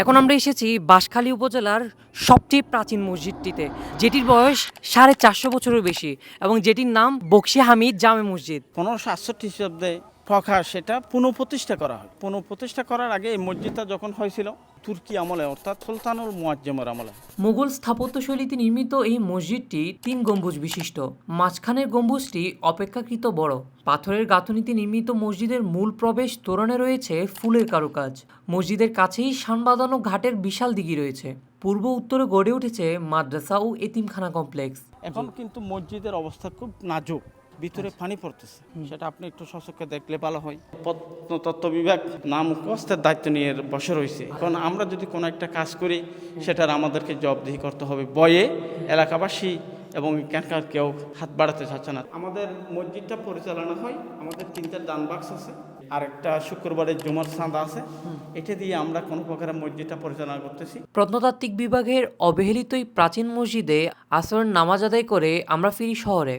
এখন আমরা এসেছি বাঁশখালী উপজেলার সবচেয়ে প্রাচীন মসজিদটিতে, যেটির বয়স সাড়ে চারশো বছরের বেশি এবং যেটির নাম বক্সি হামিদ জামে মসজিদ। পনেরোশো আটষট্টি খ্রিস্টাব্দে ফখা সেটা পুনঃপ্রতিষ্ঠা করা হয়। পুনঃপ্রতিষ্ঠা করার আগে এই মসজিদটা যখন হয়েছিল তুর্কি আমলে অর্থাৎ সুলতানুল মুয়াজ্জমের আমলে। মুঘল স্থাপত্যশৈলীতে নির্মিত এই মসজিদটি তিন গম্বুজ বিশিষ্ট। মাঝখানের গম্বুজটি অপেক্ষাকৃত বড়। পাথরের গাঁথুনিতে নির্মিত মসজিদের মূল প্রবেশ তোরণে রয়েছে ফুলের কারুকাজ। মসজিদের কাছেই শানবাঁধানো ঘাটের বিশাল দিঘি রয়েছে। পূর্ব উত্তরে গড়ে উঠেছে মাদ্রাসা ও এতিমখানা কমপ্লেক্স। এখন কিন্তু মসজিদের অবস্থা খুব নাজুক। ভিতরে পানি পড়তেছে। সেটা আপনি একটু সচক্ষে দেখলে ভালো হয়। প্রত্নতত্ত্ব বিভাগ নাম মুখস্থের দায়িত্ব নিয়ে বসে রয়েছে। এখন আমরা যদি কোনো একটা কাজ করি সেটার আমাদেরকে জবাবদিহি করতে হবে বয়ে এলাকাবাসী এবং এখানকার কেউ হাত বাড়াতে চাচ্ছে না। আমাদের মসজিদটা পরিচালনা হয়। আমাদের তিনটা ডান বাক্স আছে। আর একটা শুক্রবারের জুমার চাঁদা আছে। এটা দিয়ে আমরা কোনো প্রকারের মসজিদটা পরিচালনা করতেছি। প্রত্নতাত্ত্বিক বিভাগের অবহেলিতই প্রাচীন মসজিদে আসরের নামাজ আদায় করে আমরা ফিরি শহরে।